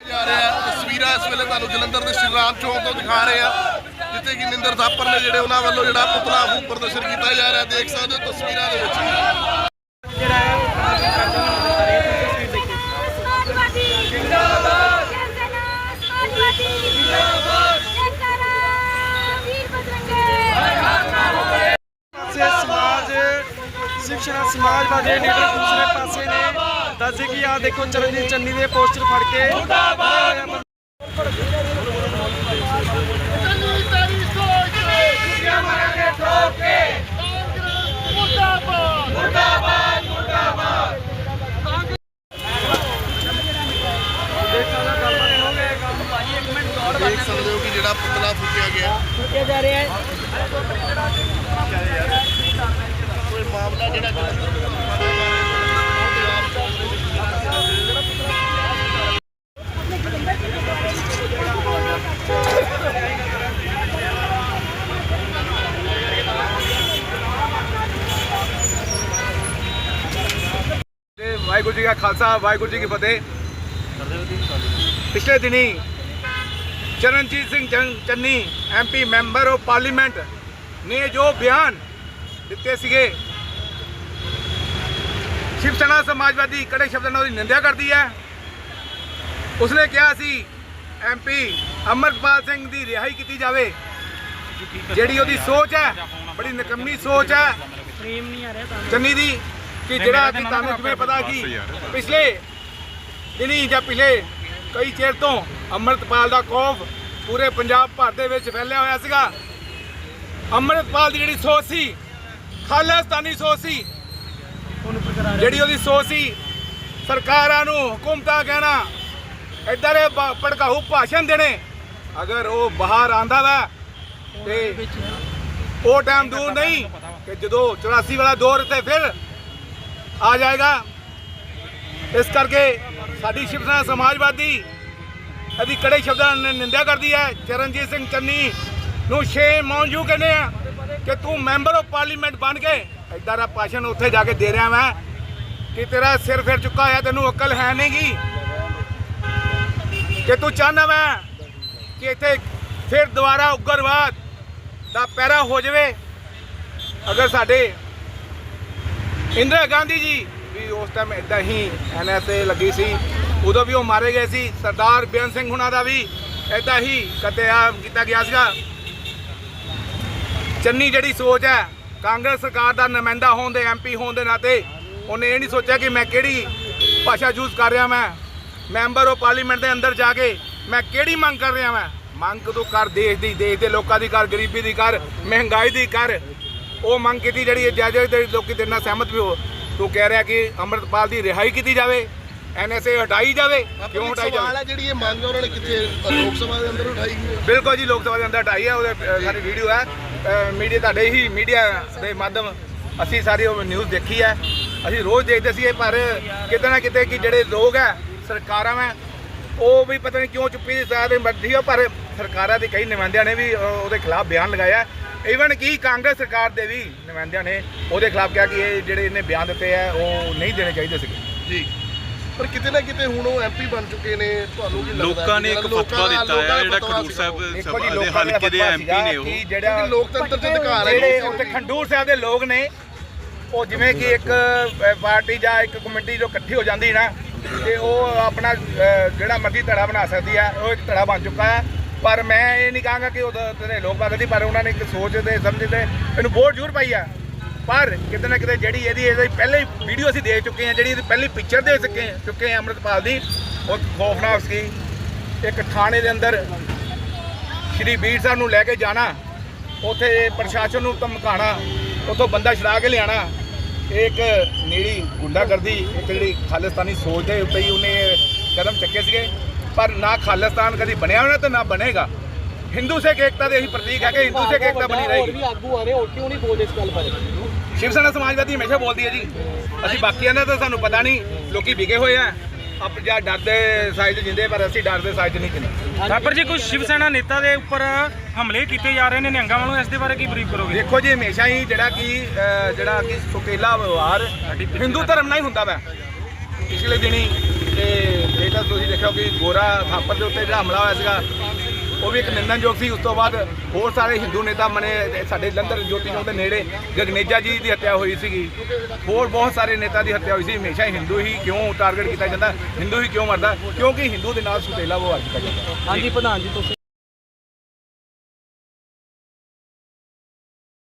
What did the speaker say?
ਜਾ ਰਿਹਾ ਤਸਵੀਰਾਂ ਇਸ ਵੇਲੇ ਤੁਹਾਨੂੰ ਜਲੰਧਰ ਦੇ ਸ਼੍ਰੀ ਰਾਮ ਤੋਂ ਦਿਖਾ ਰਹੇ ਆ ਜਿੱਥੇ ਕਿ ਨਿੰਦਰ ਥਾਪਰ ਨੇ ਜਿਹੜੇ ਉਹਨਾਂ ਵੱਲੋਂ ਜਿਹੜਾ ਪੁਤਲਾ ਫੂਕ ਪ੍ਰਦਰਸ਼ਨ ਕੀਤਾ ਜਾ ਰਿਹਾ ਦੇਖ ਸਕਦੇ ਹੋ ਤਸਵੀਰਾਂ ਦੇ ਵਿੱਚ ਸਮਾਜ ਸਿੱਖਿਆ ਸਮਾਜਵਾਦੀ ਲੀਡਰ ਦੂਸਰੇ ਪਾਸੇ ਨੇ ਦੱਸਦੇ ਕਿ ਆ ਦੇਖੋ ਚਰਨਜੀਤ ਚੰਨੀ ਦੇ ਪੋਸਟਰ ਫੜ ਕੇ ਮੁਰਦਾਬਾਦ। ਦੇਖ ਸਕਦੇ ਹੋ ਕਿ ਜਿਹੜਾ ਪੁਤਲਾ ਫੂਕਿਆ ਗਿਆ। ਕਿਹਾ ਜਾ ਰਿਹਾ ਹੈ। ਕੋਈ ਮਾਮਲਾ ਜਿਹੜਾ ਵਾਹਿਗੁਰੂ ਜੀ ਕਾ ਖਾਲਸਾ ਵਾਹਿਗੁਰੂ ਜੀ ਕੀ ਫਤਿਹ। ਪਿਛਲੇ ਦਿਨੀ ਚਰਨਜੀਤ ਸਿੰਘ ਚੰਨ- ਐਮਪੀ ਮੈਂਬਰ ਆਫ ਪਾਰਲੀਮੈਂਟ ਨੇ ਜੋ ਬਿਆਨ ਦਿੱਤੇ ਸੀਗੇ ਸ਼ਿਵ ਸੈਨਾ ਸਮਾਜਵਾਦੀ ਕੜੇ ਸ਼ਬਦਾਂ ਨਾਲ ਨਿੰਦਿਆ ਕਰਦੀ ਹੈ। ਉਸਨੇ ਕਿਹਾ ਸੀ ਐਮਪੀ ਅਮਰਪਾਲ ਸਿੰਘ ਦੀ ਰਿਹਾਈ ਕੀਤੀ ਜਾਵੇ ਜਿਹੜੀ ਉਹਦੀ ਸੋਚ ਹੈ ਬੜੀ ਨਿਕੰਮੀ ਸੋਚ ਹੈ। ਫਰੇਮ ਨਹੀਂ ਆ ਰਿਹਾ ਤਾਂ। ਚੰਨੀ ਦੀ ਕਿ ਜਿਹੜਾ ਕਿ ਤੁਹਾਨੂੰ ਜਿਵੇਂ ਪਤਾ ਕਿ ਪਿਛਲੇ ਦਿਨੀ ਜਾਂ ਪਿਛਲੇ ਕਈ ਚਿਰ ਤੋਂ ਅੰਮ੍ਰਿਤਪਾਲ ਦਾ ਖੌਫ ਪੂਰੇ ਪੰਜਾਬ ਭਰ ਦੇ ਵਿੱਚ ਫੈਲਿਆ ਹੋਇਆ ਸੀਗਾ। ਅੰਮ੍ਰਿਤਪਾਲ ਦੀ ਜਿਹੜੀ ਸੋਚ ਸੀ ਖਾਲਿਸਤਾਨੀ ਸੋਚ ਸੀ ਜਿਹੜੀ ਉਹਦੀ ਸੋਚ ਸੀ ਸਰਕਾਰਾਂ ਨੂੰ ਹਕੂਮਤਾਂ ਕਹਿਣਾ ਇਦਾਂ ਦੇ ਬ- ਭੜਕਾਊ ਭਾਸ਼ਣ ਦੇਣੇ ਅਗਰ ਉਹ ਬਾਹਰ ਆਂਦਾ ਵਾ ਤੇ ਉਹ ਟਾਈਮ ਦੂਰ ਨਹੀਂ ਕਿ ਜਦੋਂ 84 ਵਾਲਾ ਦੌਰ ਤੇ ਫਿਰ ਆ ਜਾਏਗਾ। ਇਸ ਕਰਕੇ ਸਾਡੀ ਸ਼ਿਵ ਸੈਨਾ ਸਮਾਜਵਾਦੀ ਇਹਦੀ ਕੜੇ ਸ਼ਬਦਾਂ ਨਾਲ ਨਿੰਦਿਆ ਕਰਦੀ ਹੈ। ਚਰਨਜੀਤ ਸਿੰਘ ਚੰਨੀ ਨੂੰ ਸ਼ੇ ਮੌਜੂ ਕਹਿੰਦੇ ਆ ਕਿ ਤੂੰ ਮੈਂਬਰ ਆਫ ਪਾਰਲੀਮੈਂਟ ਬਣ ਕੇ ਏਦਾਂ ਦਾ ਭਾਸ਼ਣ ਉੱਥੇ ਜਾ ਕੇ ਦੇ ਰਿਹਾ ਮੈਂ ਕਿ ਤੇਰਾ ਸਿਰ ਫਿਰ ਚੁੱਕਾ ਹੋਇਆ, ਤੈਨੂੰ ਅਕਲ ਹੈ ਨਹੀਂਗੀ ਕਿ ਤੂੰ ਚਾਹਨਾ ਮੈਂ ਕਿ ਇੱਥੇ ਫਿਰ ਦੁਬਾਰਾ ਉਗਰਵਾਦ ਦਾ ਪੈਰਾ ਹੋ ਜਾਵੇ, ਅਗਰ ਸਾਡੇ ਇੰਦਰਾ ਗਾਂਧੀ ਜੀ। ਵੀ ਉਸ ਟਾਈਮ ਇਦਾਂ ਹੀ ਐਨਐਸਏ ਲੱਗੀ ਸੀ। ਉਦੋਂ ਵੀ ਉਹ ਮਾਰੇ ਗਏ ਸੀ। ਸਰਦਾਰ ਬੇਅੰਤ ਸਿੰਘ ਹੁਣਾਂ ਦਾ ਵੀ ਇਦਾਂ ਹੀ ਕਤਲੇਆਮ ਕੀਤਾ ਗਿਆ ਸੀਗਾ। ਚੰਨੀ ਜਿਹੜੀ ਸੋਚ ਹੈ, ਕਾਂਗਰਸ ਸਰਕਾਰ ਦਾ ਨੁਮਾਇੰਦਾ ਹੋਣ ਦੇ ਐਮਪੀ ਹੋਣ ਦੇ ਨਾਤੇ ਉਹਨੇ ਇਹ ਨਹੀਂ ਸੋਚਿਆ ਕਿ ਮੈਂ ਕਿਹੜੀ ਭਾਸ਼ਾ ਯੂਜ਼ ਕਰ ਰਿਹਾ ਮੈਂ। ਮੈਂਬਰ ਆਫ ਪਾਰਲੀਮੈਂਟ ਦੇ ਅੰਦਰ ਜਾ ਕੇ ਮੈਂ ਕਿਹੜੀ ਮੰਗ ਕਰ ਰਿਹਾ ਮੈਂ? ਮੰਗ ਤੂੰ ਕਰ, ਦੇਸ਼ ਦੀ, ਦੇਸ਼ ਦੇ ਲੋਕਾਂ ਦੀ ਕਰ, ਗਰੀਬੀ ਦੀ ਕਰ, ਮਹਿੰਗਾਈ ਦੀ ਕਰ। ਉਹ ਮੰਗ ਕੀਤੀ ਜਿਹੜੀ ਜਾਇਜ਼ ਦੇ ਲੋਕੀ ਤੇਰੇ ਨਾਲ ਸਹਿਮਤ ਵੀ ਹੋ। ਤੂੰ ਕਹਿ ਰਿਹਾ ਕਿ ਅੰਮ੍ਰਿਤਪਾਲ ਦੀ ਰਿਹਾਈ ਕੀਤੀ ਜਾਵੇ ਐਨਐਸਏ ਹਟਾਈ ਜਾਵੇ ਕਿਉਂ ਹਟਾਈ ਸਵਾਲ ਜਾਵੇ ਹੈ ਜਿਹੜੀ ਇਹ ਮੰਗ ਉਹਨਾਂ ਨੇ ਕਿੱਥੇ ਲੋਕ ਸਭਾ ਦੇ ਅੰਦਰ ਉਠਾਈ ਗਈ ਹੈ? ਬਿਲਕੁਲ ਜੀ ਲੋਕ ਸਭਾ ਦੇ ਅੰਦਰ ਹਟਾਈ ਹੈ ਉਹਦੇ ਸਾਰੀ ਵੀਡੀਓ ਹੈ। ਮੀਡੀਆ ਤੁਹਾਡੇ ਹੀ ਮੀਡੀਆ ਦੇ ਮਾਧਮ ਅਸੀਂ ਸਾਰੀ ਉਹ ਨਿਊਜ਼ ਦੇਖੀ ਹੈ। ਅਸੀਂ ਰੋਜ਼ ਦੇਖਦੇ ਸੀ ਪਰ ਕਿਤੇ ਨਾ ਕਿਤੇ ਕਿ ਜਿਹੜੇ ਲੋਕ ਹੈ ਸਰਕਾਰਾਂ ਹੈ ਉਹ ਵੀ ਪਤਾ ਨਹੀਂ ਕਿਉਂ ਚੁੱਪੀ ਦੀ ਸਾਹ ਦੇ ਬੈਠੀ ਆ ਪਰ ਸਰਕਾਰਾਂ ਦੇ ਕਈ ਨੁਮਾਇੰਦਿਆਂ ਨੇ ਵੀ ਉਹਦੇ ਖਿਲਾਫ ਬਿਆਨ ਲਗਾਇਆ ਈਵਨ ਕੀ ਕਾਂਗਰਸ ਸਰਕਾਰ ਦੇ ਵੀ ਨੁਮਾਇੰਦਿਆਂ ਨੇ ਉਹਦੇ ਖਿਲਾਫ ਕਿਹਾ ਕਿ ਇਹ ਜਿਹੜੇ ਇਹਨੇ ਬਿਆਨ ਦਿੱਤੇ ਆ ਉਹ ਨਹੀਂ ਦੇਣੇ ਚਾਹੀਦੇ ਸੀਗੇ। ਜੀ। ਪਰ ਕਿਤੇ ਨਾ ਕਿਤੇ ਹੁਣ ਉਹ ਐਮਪੀ ਬਣ ਚੁੱਕੇ ਨੇ ਤੁਹਾਨੂੰ ਕੀ ਲੱਗਦਾ ਲੋਕਾਂ ਨੇ ਇੱਕ ਫਤਵਾ ਦਾ- ਦਿੱਤਾ ਹੈ ਦਾ ਜਿਹੜਾ ਖਡੂਰ ਸਾਹਿਬ ਸਭਾ ਦੇ ਲੋਕਾਂ ਦਾ ਹਲਕੇ ਦੇ ਐਮਪੀ ਨੇ ਉਹ। ਜਿਹੜਾ ਲੋਕਤੰਤਰ 'ਚ ਅਧਿਕਾਰ ਹੈ ਜਿਹੜੇ ਉੱਥੇ ਖੰਡੂਰ ਸਾਹਿਬ ਦੇ ਲੋਕ ਨੇ ਉਹ ਜਿਵੇਂ ਕਿ ਇੱਕ ਪਾਰਟੀ ਜਾਂ ਇੱਕ ਕਮੇਟੀ ਜੋ ਇਕੱਠੀ ਹੋ ਜਾਂਦੀ ਨਾ ਤੇ ਉਹ ਆਪਣਾ ਜਿਹੜਾ ਮਰਜ਼ੀ ਧੜਾ ਬਣਾ ਸਕਦੀ ਹੈ ਉਹ ਇੱਕ ਧੜਾ ਬਣ ਚੁੱਕਾ ਹੈ ਪਰ ਮੈਂ ਇਹ ਨਹੀਂ ਕਹਾਂਗਾ ਕਿ ਉਹਦੇ ਤੇ ਲੋਕ ਬਾਗਦੀ ਪਰ ਉਹਨਾਂ ਨੇ ਇੱਕ ਸੋਚ ਤੇ ਸਮਝ ਤੇ ਇਹਨੂੰ ਵੋਟ ਜ਼ਰੂਰ ਪਾਈ ਆ। ਪਰ ਕਿਤੇ ਨਾ ਕਿਤੇ ਜਿਹੜੀ ਇਹਦੀ ਇਹਦੀ ਪਹਿਲੇ ਵੀਡੀਓ ਅਸੀਂ ਦੇ ਚੁੱਕੇ ਹਾਂ, ਜਿਹੜੀ ਇਹਦੀ ਪਹਿਲੀ ਪਿਕਚਰ ਦੇ ਚੁੱਕੇ ਚੁੱਕੇ ਹਾਂ ਅੰਮ੍ਰਿਤਪਾਲ ਦੀ, ਉਹ ਖੌਫਨਾਕ ਸੀ। ਇੱਕ ਥਾਣੇ ਦੇ ਅੰਦਰ ਸ਼੍ਰੀ ਵੀਰ ਸਾਹਿਬ ਨੂੰ ਲੈ ਕੇ ਜਾਣਾ, ਉੱਥੇ ਪ੍ਰਸ਼ਾਸਨ ਨੂੰ ਧਮਕਾਣਾ ਉੱਥੋਂ ਬੰਦਾ ਛੜਾ ਕੇ ਲਿਆਣਾ ਇਹ ਇੱਕ ਨੀੜੀ ਗੁੰਡਾਗਰਦੀ, ਇੱਕ ਜਿਹੜੀ ਖਾਲਿਸਤਾਨੀ ਸੋਚ ਦੇ ਉੱਤੇ ਹੀ ਉਹਨੇ ਕਦਮ ਚੱਕੇ ਸੀਗੇ। ਪਰ ਨਾ ਖਾਲਿਸਤਾਨ ਕਦੀ ਬਣਿਆ ਹੋਣਾ ਤੇ ਨਾ ਬਣੇਗਾ। ਹਿੰਦੂ ਸਿੱਖ ਏਕਤਾ ਦੇ ਇਹੀ ਪ੍ਰਤੀਕ ਹੈ ਕਿ ਹਿੰਦੂ ਸਿੱਖ ਏਕਤਾ ਬਣੀ ਰਹੇਗੀ। ਆਗੂ ਆ ਰਹੇ ਹੋਰ ਕਿਉਂ ਨਹੀਂ ਬੋਲਦੇ ਇਸ ਗੱਲ ਬਾਰੇ? ਸ਼ਿਵ ਸੈਨਾ ਸਮਾਜਵਾਦੀ ਹਮੇਸ਼ਾ ਬੋਲਦੀ ਹੈ ਜੀ। ਅਸੀਂ ਬਾਕੀਆਂ ਦਾ ਤਾਂ ਸਾਨੂੰ ਪਤਾ ਨਹੀਂ ਲੋਕੀ ਵਿਗੇ ਹੋਏ ਆ। ਆਪ ਜਾਂ ਡਰਦੇ ਸਾਈਜ਼ ਜਿੰਦੇ ਪਰ ਅਸੀਂ ਡਰਦੇ ਸਾਈਜ਼ ਨਹੀਂ ਜਿੰਦੇ ਥਾਪਰ ਜੀ ਕੁਝ ਸ਼ਿਵ ਸੈਨਾ ਨੇਤਾ ਦੇ ਉੱਪਰ ਹਮਲੇ ਕੀਤੇ ਜਾ ਰਹੇ ਨੇ ਨਿਹੰਗਾਂ ਵੱਲੋਂ ਇਸ ਦੇ ਬਾਰੇ ਕੀ ਬਰੀਫ ਕਰੋਗੇ? ਦੇਖੋ ਜੀ ਹਮੇਸ਼ਾ ਹੀ ਜਿਹੜਾ ਕਿ ਜਿਹੜਾ ਕਿ ਸੁਕੇਲਾ ਵਿਵਹਾਰ ਹਿੰਦੂ ਧਰਮ ਨਾਲ ਹੀ ਹੁੰਦਾ ਵਾ। ਪਿਛਲੇ ਦਿਨੀ ਤੇ ਇਹ ਤਾਂ ਤੁਸੀਂ ਦੇਖਿਆ ਕਿ ਗੋਰਾ ਥਾਪਰ ਦੇ ਉੱਤੇ ਜਿਹੜਾ ਹਮਲਾ ਹੋਇਆ ਸੀਗਾ, ਉਹ ਵੀ ਇੱਕ ਨਿੰਦਨਯੋਗ ਸੀ। ਉਸ ਤੋਂ ਬਾਅਦ ਹੋਰ ਸਾਰੇ ਹਿੰਦੂ ਨੇਤਾ ਮਨੇ ਸਾਡੇ ਜਲੰਧਰ ਜੋਤੀ ਚੌਂਕ ਦੇ ਨੇੜੇ ਗਗਨੇਜਾ ਜੀ ਦੀ ਹੱਤਿਆ ਹੋਈ ਸੀਗੀ। ਹੋਰ ਬਹੁਤ ਸਾਰੇ ਨੇਤਾ ਦੀ ਹੱਤਿਆ ਹੋਈ ਸੀ। ਹਮੇਸ਼ਾ ਹਿੰਦੂ ਹੀ ਕਿਉਂ ਟਾਰਗੇਟ ਕੀਤਾ ਜਾਂਦਾ? ਹਿੰਦੂ ਹੀ ਕਿਉਂ ਮਰਦਾ? ਕਿਉਂਕਿ ਹਿੰਦੂ ਦੇ ਨਾਲ ਸੁਤੇਲਾ ਵਿਵਹਾਰ ਕੀਤਾ ਜਾਂਦਾ। ਹਾਂਜੀ, ਪ੍ਰਧਾਨ ਜੀ, ਤੁਸੀਂ